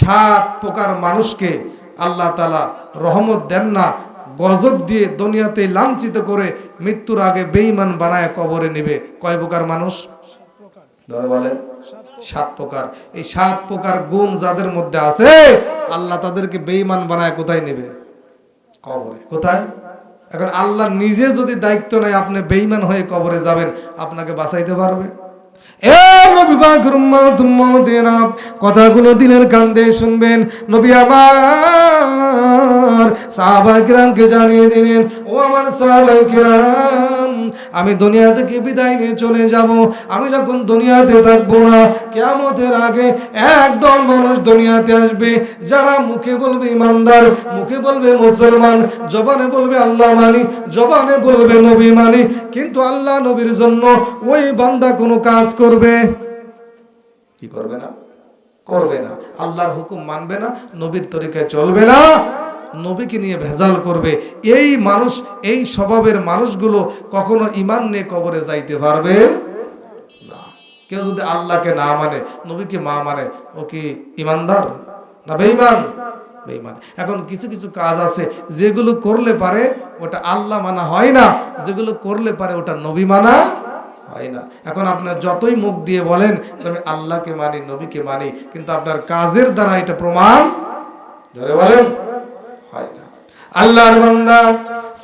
সাত প্রকার মানুষকে আল্লাহ তালা রহমত দেন না, গজব দিয়ে দুনিয়াতে লাঞ্ছিত করে মৃত্যুর আগে বেঈমান বানায় কবরে নেবে। কয় প্রকার মানুষ? সাত প্রকার। এই সাত প্রকার গুণ যাদের মধ্যে আছে, আল্লাহ তাদেরকে বেঈমান বানায় কোথায় নেবে? কবরে। কোথায়? এখন আল্লাহ নিজে যদি দায়িত্ব নেয় আপনি বেঈমান হয়ে কবরে যাবেন, আপনাকে বাঁচাইতে পারবে? কথাগুলো দিনের কান্দে শুনবেন। নবী আমার সাহাবায়ে কিরামকে জানিয়ে দিলেন, ও আমার সাহাবায়ে কিরাম, আমি দুনিয়া থেকে বিদায় নিয়ে চলে যাব। আমি যখন দুনিয়াতে থাকব না, কিয়ামতের আগে একদল মানুষ দুনিয়াতে আসবে। যারা মুখে বলবে ইমানদার, মুখে বলবে মুসলমান, জবানে বলবে আল্লাহ মানি, জবানে বলবে নবী মানি, কিন্তু আল্লাহ নবীর জন্য ওই বান্দা কোনো কাজ করবে? কি করবে না? করবে না। আল্লাহর হুকুম মানবে না, নবীর তরিকায় চলবে না, নবীকে নিয়ে ভেজাল করবে। এই মানুষ, এই স্বভাবের মানুষগুলো কখনো ইমান নিয়ে কবরে যাইতে পারবে? না। কেউ যদি আল্লাহকে না মানে নবীকে মা মানে ও কি ইমানদার না বেঈমান? বেঈমান। এখন কিছু কিছু কাজ আছে, যেগুলো করলে পারে ওটা আল্লাহ মানা হয় না, যেগুলো করলে পারে ওটা নবী মানা হয় না। এখন আপনার যতই মুখ দিয়ে বলেন, আমি আল্লাহকে মানি, নবীকে মানি, কিন্তু আপনার কাজের দ্বারা এটা প্রমাণ ধরে বলেন হয় না। আল্লাহর বান্দা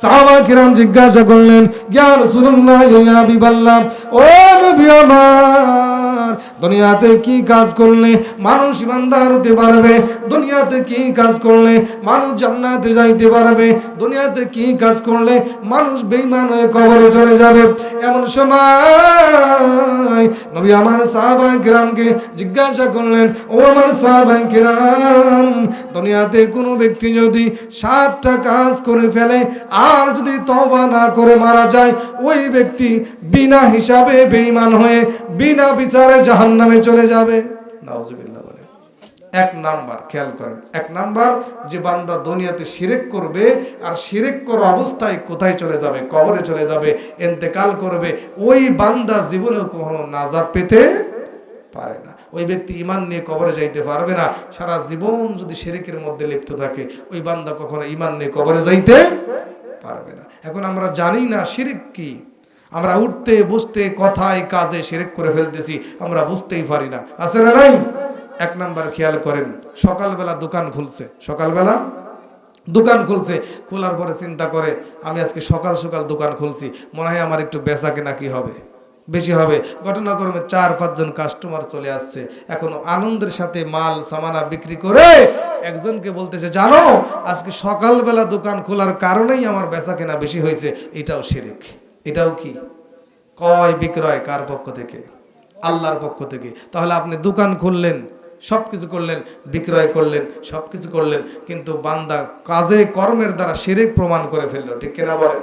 সাহাবা কিরাম জিজ্ঞাসা করলেন, ইয়া রাসূলুল্লাহ, ইয়া হাবিবাল্লাহ, ও নবী আমার দুনিয়াতে কি কাজ করলে মানুষ ইমানদার হতে পারবে? দুনিয়াতে কি কাজ করলে মানুষ জান্নাতে যাইতে পারবে? দুনিয়াতে কি কাজ করলে মানুষ বেঈমান হয়ে কবরে চলে যাবে? এমন সময় নবী আমার সাহাবা কিরামকে জিজ্ঞাসা করলেন, ও আমার সাহাবা কিরাম, দুনিয়াতে কোনো ব্যক্তি যদি সাতটা কাজ করে ফেলে আর যদি তবা না করে মারা যায়, ওই ব্যক্তি বিনা হিসাবে বেঈমান হয়ে, বিনা বিচারে জাহান্নামে চলে যাবে। নাউজুবিল্লাহ বলে এক নাম্বার, খেয়াল করেন। এক নাম্বার, যে বান্দা দুনিয়াতে শিরেক করবে, আর শিরেক করা অবস্থায় কোথায় চলে যাবে? কবরে চলে যাবে, এন্তেকাল করবে। ওই বান্দা জীবনে কখনো নাজাত পেতে পারে না। ওই ব্যক্তি ইমান নিয়ে কবরে যাইতে পারবে না। সারা জীবন যদি শিরিকের মধ্যে লিপ্ত থাকে, ওই বান্দা কখনো ইমান নিয়ে কবরে যাইতে পারবে না। এখন আমরা জানি না শিরিক কি। আমরা উঠতে, বসতে, কথায়, কাজে সেরেক করে ফেলতেছি, আমরা বুঝতেই পারি না। আছে না নাই? এক নাম্বার খেয়াল করেন, সকালবেলা দোকান খুলছে। সকালবেলা দোকান খুলছে, খোলার পরে চিন্তা করে, আমি আজকে সকাল সকাল দোকান খুলছি, মনে হয় আমার একটু বেচা কেনা কি হবে? বেশি হবে। ঘটনাক্রমে চার, পাঁচজন কাস্টমার চলে আসছে। এখন আনন্দের সাথে মাল, সামানা বিক্রি করে একজনকে বলতেছে, জানো, আজকে সকালবেলা দোকান খোলার কারণেই আমার বেচা কেনা বেশি হয়েছে। এটাও শিরিক। এটাও কি? কয় বিক্রয় কার পক্ষ থেকে? আল্লাহর পক্ষ থেকে। তাহলে আপনি দোকান খুললেন সব কিছু করলেন, বিক্রয় করলেন সব কিছু করলেন, কিন্তু বান্দা কাজে, কর্মের দ্বারা শিরিক প্রমাণ করে ফেলল। ঠিক কিনা বলেন?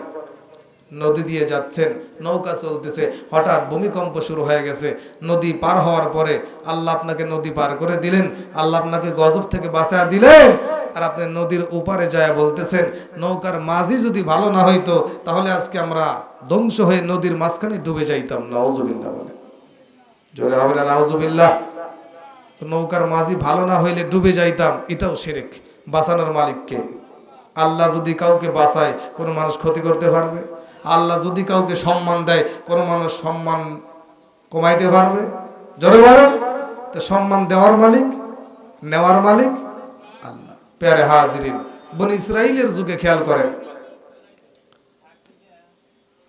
নদী দিয়ে যাচ্ছেন, নৌকা চলতেছে, হঠাৎ ভূমিকম্প শুরু হয়ে গেছে, নদী পার হওয়ার পরে আল্লাহ আপনাকে নদী পার করে দিলেন, আল্লাহ আপনাকে গজব থেকে বাঁচা দিলেন, আর আপনি নদীর উপারে যায় বলতেছেন, নৌকার মাঝি যদি ভালো না হইতো, তাহলে আজকে আমরা ধ্বংস হয়ে নদীর মাঝখানে ডুবে যাইতাম নওজুবিল্লাহ বলে। জোরে হবে না, নাউজুবিল্লাহ? তো নৌকার মাঝি ভালো না হইলে ডুবে যাইতাম, এটাও সেরেক, বাঁচানোর মালিককে। আল্লাহ যদি কাউকে বাঁচায়, কোনো মানুষ ক্ষতি করতে পারবে? আল্লাহ যদি কাউকে সম্মান দেয়, কোনো মানুষ সম্মান কমাইতে পারবে? জোরে বলেন। তো সম্মান দেওয়ার মালিক, নেওয়ার মালিক আল্লাহ। প্যারে হাজিরিন, বন ইসরাইলের যুগে খেয়াল করেন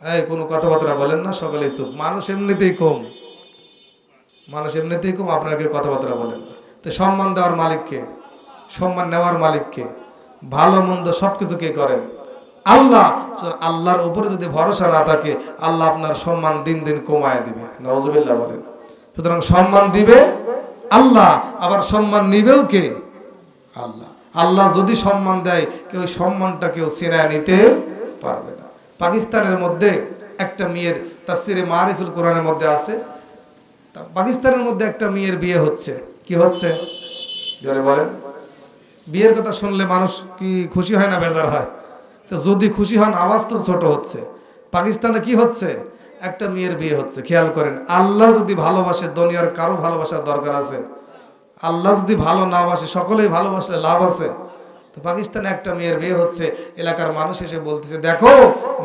এই, কোনো কথাবার্তা বলেন না সকালে চুপ। মানুষ এমনিতেই কম। মানুষ এমনিতেই কম আপনাকে কথাবার্তা বলেন না। তো সম্মান দেওয়ার মালিককে সম্মান নেওয়ার মালিককে ভালো, মন্দ সব কিছু কে করেন? আল্লাহ! আল্লাহর উপরে যদি ভরসা না থাকে, আল্লাহ আপনার সম্মান দিন দিন কমায় দিবে। নজবিল্লা বলেন। সুতরাং সম্মান দিবে আল্লাহ, আবার সম্মান নিবেও কে? আল্লাহ। আল্লাহ যদি সম্মান দেয়, কেউ সম্মানটা কেউ চেনায় নিতে পারবে পাকিস্তানের মধ্যে একটা মেয়ের তাফসিরে মারিফুল কোরআনের মধ্যে আছে। তা পাকিস্তানের মধ্যে একটা মেয়ের বিয়ে হচ্ছে। কি হচ্ছে? জোরে বলেন। বিয়ের কথা শুনলে মানুষ কি খুশি হয় না বেজার হয়? তো যদি খুশি হন, আওয়াজ তো ছোট হচ্ছে। পাকিস্তানে কি হচ্ছে? একটা মেয়ের বিয়ে হচ্ছে। খেয়াল করেন, আল্লাহ যদি ভালোবাসে, দুনিয়ার কারও ভালোবাসার দরকার আছে। আল্লাহ যদি ভালো না বাসে, সকলেই ভালোবাসলে লাভ আছে। তো পাকিস্তানে একটা মেয়ের বিয়ে হচ্ছে, এলাকার মানুষ এসে বলতেছে, দেখো,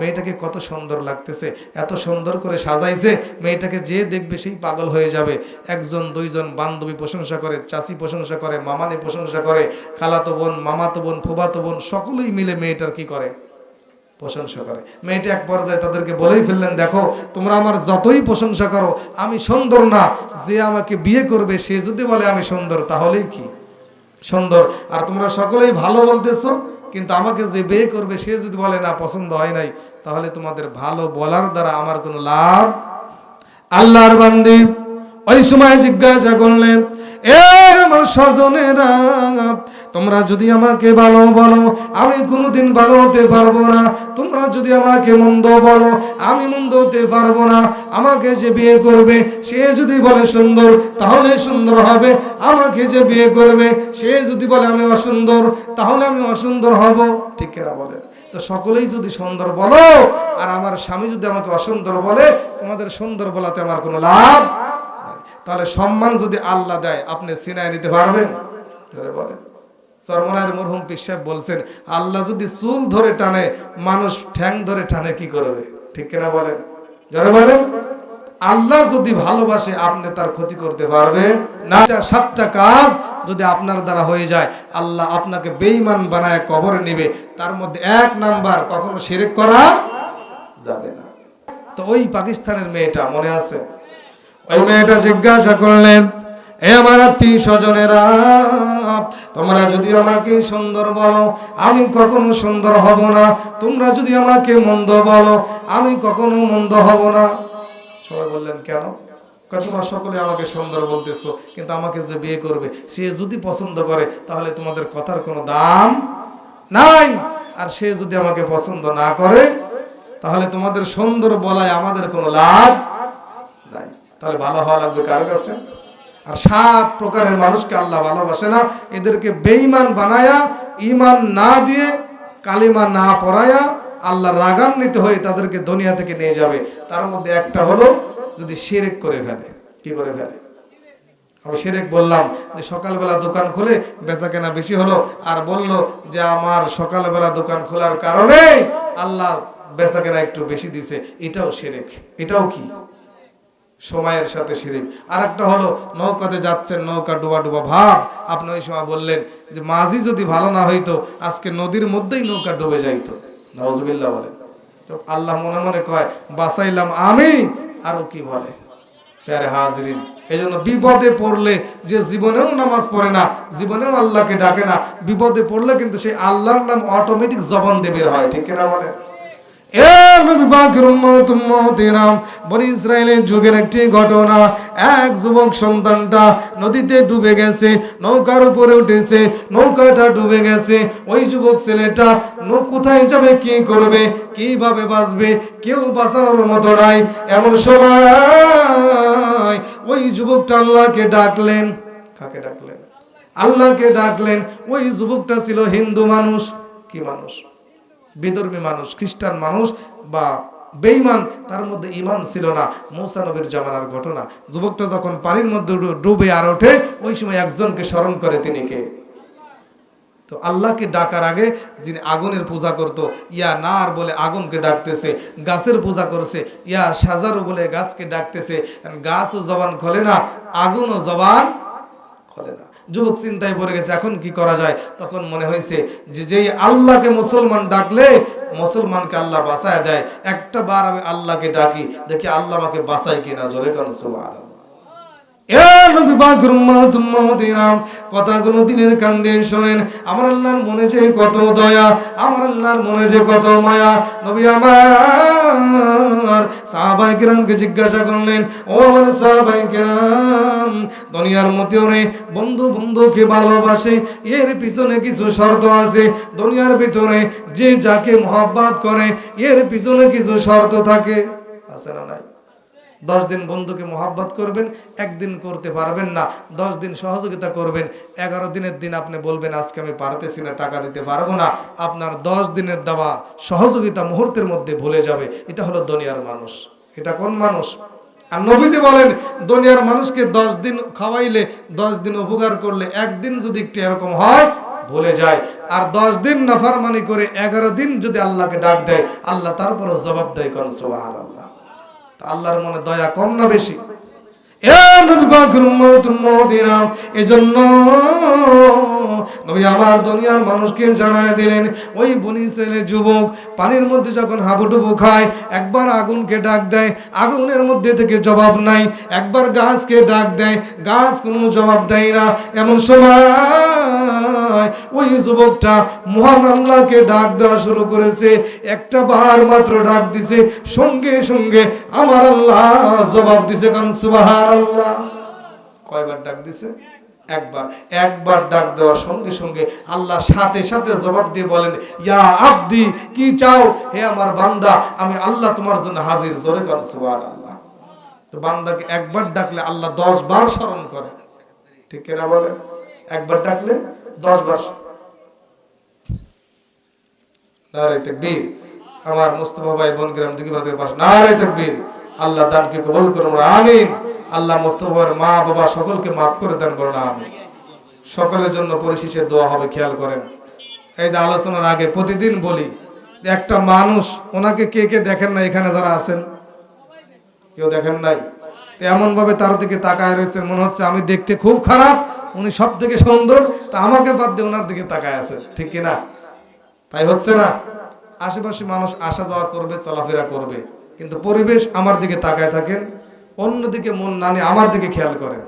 মেয়েটাকে কত সুন্দর লাগতেছে, এত সুন্দর করে সাজাইছে, মেয়েটাকে যে দেখবে সেই পাগল হয়ে যাবে। একজন, দুইজন বান্ধবী প্রশংসা করে, চাচি প্রশংসা করে, মামানি প্রশংসা করে, খালাতো বোন, মামাতো বোন ফুবাতো বোন, সকলেই মিলে মেয়েটার কি করে? প্রশংসা করে। মেয়েটা এক পর্যায়ে তাদেরকে বলেই ফেললেন, দেখো, তোমরা আমার যতই প্রশংসা করো, আমি সুন্দর না, যে আমাকে বিয়ে করবে, সে যদি বলে আমি সুন্দর, তাহলেই কি? সুন্দর। আর তোমরা সকলেই ভালো বলতেছো, কিন্তু আমাকে যে বিয়ে করবে, সে যদি বলে, না, পছন্দ হয় নাই, তাহলে তোমাদের ভালো বলার দ্বারা আমার কোনো লাভ আল্লাহর বান্দি। ওই সময় জিজ্ঞাসা করলেন, এ আমার স্বজনেরা তোমরা যদি আমাকে ভালো বলো, আমি কোনোদিন ভালো হতে পারব না। তোমরা যদি আমাকে মন্দ বলো, আমি মন্দ হতে পারব না। আমাকে যে বিয়ে করবে, সে যদি বলে সুন্দর, তাহলে সুন্দর হবে। আমাকে যে বিয়ে করবে, সে যদি বলে আমি অসুন্দর, তাহলে আমি অসুন্দর হব। ঠিক কিনা বলেন? তো সকলেই যদি সুন্দর বলো, আর আমার স্বামী যদি আমাকে অসুন্দর বলে, তোমাদের সুন্দর বলাতে আমার কোনো লাভ। তাহলে সম্মান যদি আল্লাহ দেয়, আপনি সিনায় নিতে পারবেন? বলেন। সরমনার মরহুম পিসাব বলছেন, আল্লাহ যদি চুল ধরে টানে, মানুষ ঠ্যাং ধরে টানে, কি করবে? ঠিক কিনা বলেন? জোরে বলেন। আল্লাহ যদি ভালোবাসে, আপনি তার ক্ষতি করতে পারবেন না। সাতটা কাজ যদি আপনার দ্বারা হয়ে যায়, আল্লাহ আপনাকে বেঈমান বানায় কবরে নেবে। তার মধ্যে এক নাম্বার, কখনো শিরক করা যাবে না। তো ওই পাকিস্তানের মেয়েটা, মনে আছে? ওই মেয়েটা জিজ্ঞাসা করলেন এ আমার আত্মীয় স্বজনেরা, তোমরা যদি আমাকে সুন্দর বলো, আমি কখনো সুন্দর হব না। তোমরা যদি আমাকে মন্দ বলো, আমি কখনো মন্দ হব না। সবাই বললেন, কেন? তোমরা সকলে আমাকে সুন্দর বলতেছো, কিন্তু আমাকে যে বিয়ে করবে, সে যদি পছন্দ করে, তাহলে তোমাদের কথার কোনো দাম নাই। আর সে যদি আমাকে পছন্দ না করে, তাহলে তোমাদের সুন্দর বলায় আমাদের কোনো লাভ নাই। তাহলে ভালো হওয়া লাগবে কার কাছে? আর সাত প্রকারের মানুষকে আল্লাহ ভালোবাসে না। এদেরকে বেঈমান বানায়া ইমান না দিয়ে, কালিমা না পড়ায়া আল্লাহ রাগান্বিত হয়ে তাদেরকে দুনিয়া থেকে নিয়ে যাবে। তার মধ্যে একটা হলো যদি শিরেক করে ফেলে। কি করে ফেলে? আমি সেরেক বললাম যে সকালবেলা দোকান খুলে বেচা কেনা বেশি হলো আর বলল যে আমার সকালবেলা দোকান খোলার কারণে আল্লাহ বেচা কেনা একটু বেশি দিছে। এটাও সেরেক এটাও কি? সময়ের সাথে শিরিক আর একটা হলো, নৌকাতে যাচ্ছেন, নৌকা ডুবা ডুবা ভাব। আপনি ওই সময় বললেন যে, মাঝি যদি ভালো না হইতো, আজকে নদীর মধ্যেই নৌকা ডুবে যাইতো। নওয়াজবিল্লাহ বলেন। তো আল্লাহ মনে মনে কয়, বাঁচাইলাম আমি, আরও কি বলে? প্যারে হাজরিন এই জন্য বিপদে পড়লে যে জীবনেও নামাজ পড়ে না, জীবনেও আল্লাহকে ডাকে না, বিপদে পড়লে কিন্তু সেই আল্লাহর নাম অটোমেটিক জবান দেবের হয়, ঠিক কিনা বলেন? ইসরায়েলের যুগের একটি ঘটনা। এক যুবক সন্তানটা নদীতে ডুবে গেছে, নৌকার উপরে উঠেছে, নৌকাটা ডুবে গেছে। ওই যুবক ছেলেটা কোথায় যাবে, কি করবে, কীভাবে বাঁচবে, কেউ বাঁচানোর মতো নাই, এমন সময় ওই যুবকটা আল্লাহকে ডাকলেন। কাকে ডাকলেন? আল্লাহকে ডাকলেন। ওই যুবকটা ছিল হিন্দু মানুষ। কি মানুষ? বিধর্মী মানুষ, খ্রিস্টান মানুষ বা বেঈমান, তার মধ্যে ইমান ছিল না। মৌসা নবীর জামানার ঘটনা। যুবকটা যখন পানির মধ্যে ডুবে আর ওঠে, ওই সময় একজনকে স্মরণ করে তিনি কে? তো আল্লাহকে ডাকার আগে যিনি আগুনের পূজা করত, ইয়া নার বলে আগুনকে ডাকতেছে, গাছের পূজা করছে, ইয়া সাজারু বলে গাছকে ডাকতেছে। গাছও জবান খোলে না, আগুনও জবান খোলে না। যুবক চিন্তায় পড়ে গেছে, এখন কি করা যায়? তখন মনে হয়েছে যে যেই আল্লাহকে মুসলমান ডাকলে মুসলমানকে আল্লাহ বাঁচায় দেয়। একটা বার আমি আল্লাহকে ডাকি, দেখি আল্লাহ আমাকে বাঁচায় কিনা, জোরে কারণ কথাগুলো দিনের কান শোনেন, আমার আল্লাহর মনে যে কত দয়া, আমার আল্লাহর মনে যে কত মায়া, নবী আমার দুনিয়ার বন্ধু বন্ধুকে ভালোবাসে, এর পিছনে কিছু আছে। দুনিয়ার ভিতরে যে যাকে মহাব্বাত করে, এর পিছনে কিছু শর্ত থাকে। আছে না নাই? দশ দিন বন্ধুকে মোহাব্বত করবেন, একদিন করতে পারবেন না, দশ দিন সহযোগিতা করবেন, এগারো দিনের দিন আপনি বলবেন, আজকে আমি পারতেছি না, টাকা দিতে পারব না, আপনার দশ দিনের দেওয়া সহযোগিতা মুহূর্তের মধ্যে ভুলে যাবে, এটা হলো দুনিয়ার মানুষ। এটা কোন মানুষ? আর নবীজি বলেন, দুনিয়ার মানুষকে দশ দিন খাওয়াইলে, দশ দিন উপকার করলে, একদিন যদি একটু এরকম হয়, ভুলে যায়। আর দশ দিন নাফারমানি করে, এগারো দিন যদি আল্লাহকে ডাক দেয়, আল্লাহ তারপরও জবাব দেয় কোন সোহার আল্লাহ তা আল্লাহর মনে দয়া কম না বেশি? আমার মানুষকে দিলেন, ওই বনি যুবক পানির মধ্যে যখন খায়, একবার আগুনকে ডাক দেয়, আগুনের মধ্যে থেকে জবাব নাই, একবার গাছকে ডাক দেয়, গাছ কোনো জবাব দেয় না। এমন সময় ওই যুবকটা মহান আল্লাহকে ডাক দেওয়া শুরু করেছে, একটা বার মাত্র ডাক দিছে, সঙ্গে সঙ্গে আমার আল্লাহ জবাব দিছে, কারণ সুবাহার আল্লাহ কয়বার ডাক দিছে? একবার। একবার ডাক দেওয়ার সঙ্গে সঙ্গে আল্লাহ সাথে সাথে জবাব দিয়ে বলেন, ইয়া আব্দি, কি চাও? হে আমার বান্দা, আমি আল্লাহ তোমার জন্য হাজির। জোরে কারণ সুবাহার আল্লাহ তো বান্দাকে একবার ডাকলে আল্লাহ দশ বার স্মরণ করে। ঠিক কিনা বলে একবার ডাকলে দশ নারাই তাকবীর। আমার মুস্তফা ভাই বোন গ্রাম দিকে পাশ নারাই তাকবীর। আল্লাহ দানকে কবুল করুন আমিন। আল্লাহ মুস্তফার মা, বাবা সকলকে মাফ করে দেন বলুন, আমিন। সকলের জন্য পরিশেষে দোয়া হবে, খেয়াল করেন। এই যে আলোচনার আগে প্রতিদিন বলি, একটা মানুষ, ওনাকে কে কে দেখেন না এখানে যারা আছেন? কেউ দেখেন নাই? তো এমন ভাবে তার দিকে তাকায় রয়েছে, মনে হচ্ছে আমি দেখতে খুব খারাপ, উনি সব থেকে সুন্দর, তা আমাকে বাদ দিয়ে ওনার দিকে তাকায় আছে, ঠিক কি না তাই হচ্ছে না? আশেপাশে মানুষ আসা যাওয়া করবে, চলাফেরা করবে, কিন্তু পরিবেশ আমার দিকে তাকায় থাকেন, অন্যদিকে মন না নিয়ে আমার দিকে খেয়াল করেন।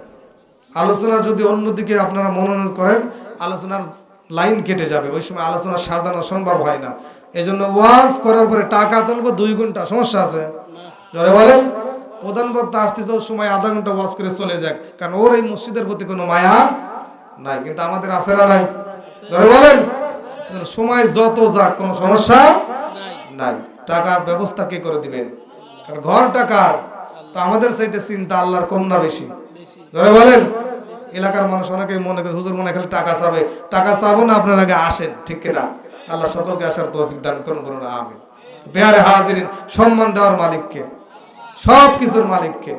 আলোচনা যদি অন্যদিকে আপনারা মনোনয়ন করেন, আলোচনার লাইন কেটে যাবে, ওই সময় আলোচনা সাজানো সম্ভব হয় না। এই জন্য ওয়াজ করার পরে টাকা তুলবো, দুই ঘণ্টা, সমস্যা আছে? জোরে বলেন। প্রধান বক্তা আসতে যাওয়ার সময় আধা ঘণ্টা ওয়াজ করে চলে যাক। কারণ ওর এই মসজিদের প্রতি কোনো মায়া নাই, কিন্তু আমাদের আছে না নাই? ধরে বলেন সময় যত যাক, কোনো সমস্যা নাই। টাকার ব্যবস্থা কে করে দিবেন? কারণ ঘর টাকার, তো আমাদের চাইতে চিন্তা আল্লাহর না বেশি। ধরে বলেন, এলাকার মানুষ অনেকে মনে করে, হুজুর মনে খালি টাকা চাবে। টাকা চাবো না, আপনার আগে আসেন, ঠিক কিনা? আল্লাহ সকলকে আসার তৌফিক দান করুন, বলুন আমি বেহারে হাজিরিন, সম্মান দেওয়ার মালিককে। সব কিছুর মালিককে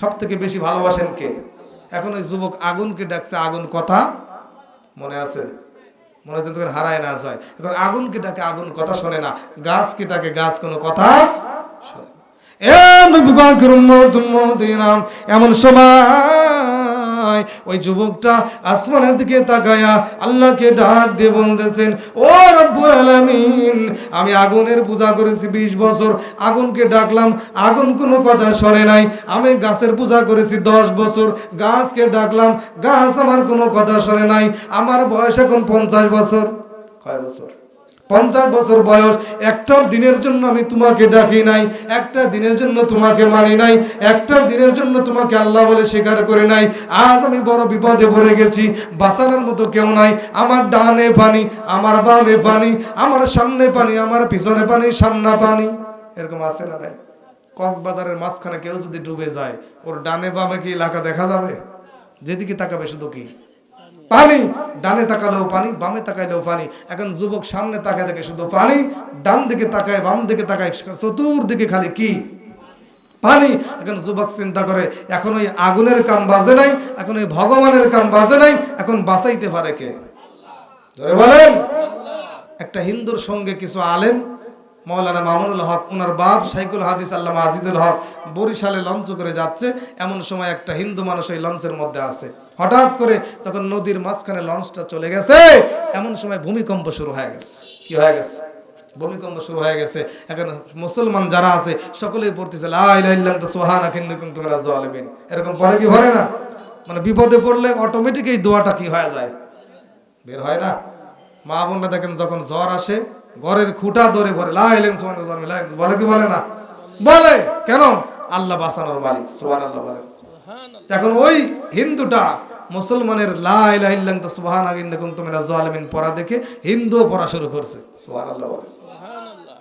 সব থেকে বেশি ভালোবাসেন কে? এখন ওই যুবক আগুনকে ডাকছে, আগুন কথা মনে আছে? মনে হচ্ছে তখন হারায় না যায়। এখন আগুনকে ডাকে, আগুন কথা শোনে না। গাছকে ডাকে, গাছ কোনো কথা শোনে এমন সময় ওই যুবকটা আসমানের দিকে তাকায়া আল্লাহকে ডাক দিয়ে বলতেছেন, ও রব্বুল আলামিন, আমি আগুনের পূজা করেছি 20 বছর। আগুনকে ডাকলাম, আগুন কোনো কথা শোনে নাই। আমি গাছের পূজা করেছি 10 বছর। গাছকে ডাকলাম, গাছ আমার কোনো কথা শোনে নাই। আমার বয়স এখন 50 বছর। কয় বছর? পঞ্চাশ বছর বয়স, একটা দিনের জন্য আমি তোমাকে ডাকি নাই, একটা দিনের জন্য তোমাকে মানি নাই, একটা দিনের জন্য তোমাকে আল্লাহ বলে স্বীকার করে নাই। আজ আমি বড় বিপদে পড়ে গেছি, বাঁচানোর মতো কেউ নাই, আমার ডানে পানি, আমার বামে পানি, আমার সামনে পানি, আমার পিছনে পানি, সামনা পানি। এরকম আছে না নাই? কক্সবাজারের মাঝখানে কেউ যদি ডুবে যায়, ওর ডানে বামে কি এলাকা দেখা যাবে? যেদিকে তাকাবে শুধু কি? পানি, ডানে তাকালেও পানি, বামে তাকাইলেও পানি। এখন যুবক সামনে তাকায় দেখে শুধু পানি, ডান দিকে তাকায়, বাম দিকে তাকায়, চতুর্দিকে খালি কি? পানি। এখন যুবক চিন্তা করে, এখন ওই আগুনের কাম বাজে নাই, এখন ওই ভগবানের কাম বাজে নাই, এখন বাঁচাইতে পারে কে? বলেন। একটা হিন্দুর সঙ্গে কিছু আলেম মৌলানা মামুনুল হক ওনার বাপ সাইকুল হাদিস আল্লামা আজিজুল হক বরিশালে লঞ্চ করে যাচ্ছে। এমন সময় একটা হিন্দু মানুষ এই লঞ্চের মধ্যে আছে। হঠাৎ করে তখন নদীর মাঝখানে লঞ্চটা চলে গেছে। এমন সময় ভূমিকম্প শুরু হয়ে গেছে। কি হয়ে গেছে? ভূমিকম্প শুরু হয়ে গেছে। এখন মুসলমান যারা আছে, সকলেই পড়তেছে মিনাজ এরকম পরে কি ভরে না? মানে বিপদে পড়লে অটোমেটিক এই দোয়াটা কি হয়ে যায়? বের হয় না। মা বোনরা দেখেন যখন জ্বর আসে ঘরের খুঁটা ধরে ভরে বলে কি বলে না? বলে। কেন? আল্লাহ বাসানোর মালিক সোহান আল্লাহ বলে এখন ওই হিন্দুটা মুসলমানের লাইলাহিল্লাং তো তোমরা পড়া দেখে হিন্দুও পড়া শুরু করছে সুবহানাল্লাহ বলে।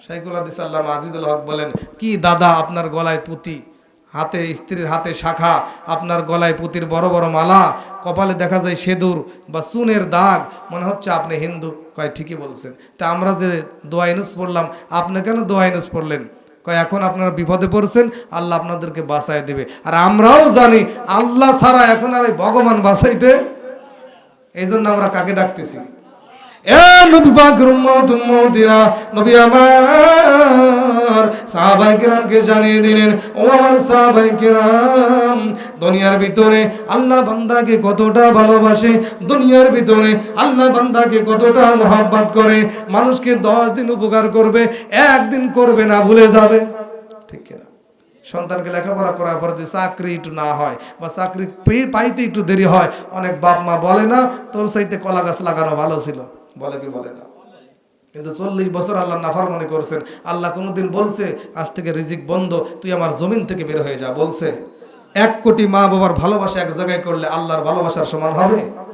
শাইকুল আদিস আল্লাহ আজিজুল হক বলেন কি দাদা আপনার গলায় পুতি? হাতে, স্ত্রীর হাতে শাখা, আপনার গলায় পুতির বড় বড় মালা, কপালে দেখা যায় সেদুর বা চুনের দাগ, মনে হচ্ছে আপনি হিন্দু। কয়, ঠিকই বলছেন। তা আমরা যে দোয়াইনুস পড়লাম, আপনি কেন দোয়াইনুস পড়লেন? কয়, এখন আপনারা বিপদে পড়ছেন, আল্লাহ আপনাদেরকে বাঁচায় দেবে। আর আমরাও জানি, আল্লাহ ছাড়া এখন আর এই ভগবান বাঁচাইতে এই জন্য আমরা কাকে ডাকতেছি? দুনিয়ার ভিতরে আল্লাহ বান্দাকে কতটা ভালোবাসে, দুনিয়ার ভিতরে আল্লাহ বান্দাকে কতটা করে, মানুষকে দশ দিন উপকার করবে, একদিন করবে না, ভুলে যাবে। ঠিক সন্তানকে লেখাপড়া করার পর যে চাকরি একটু না হয় বা চাকরি পাইতে একটু দেরি হয়, অনেক বাপ মা বলে না, তোর সাইতে কলা গাছ লাগানো ভালো ছিল। বলে কি বলে না। কিন্তু চল্লিশ বছর আল্লাহ নাফার মনে করছেন। আল্লাহ কোনোদিন বলছে, আজ থেকে রিজিক বন্ধ, তুই আমার জমিন থেকে বের হয়ে যা। বলছে, এক কোটি মা বাবার ভালোবাসা এক জায়গায় করলে আল্লাহর ভালোবাসার সমান হবে?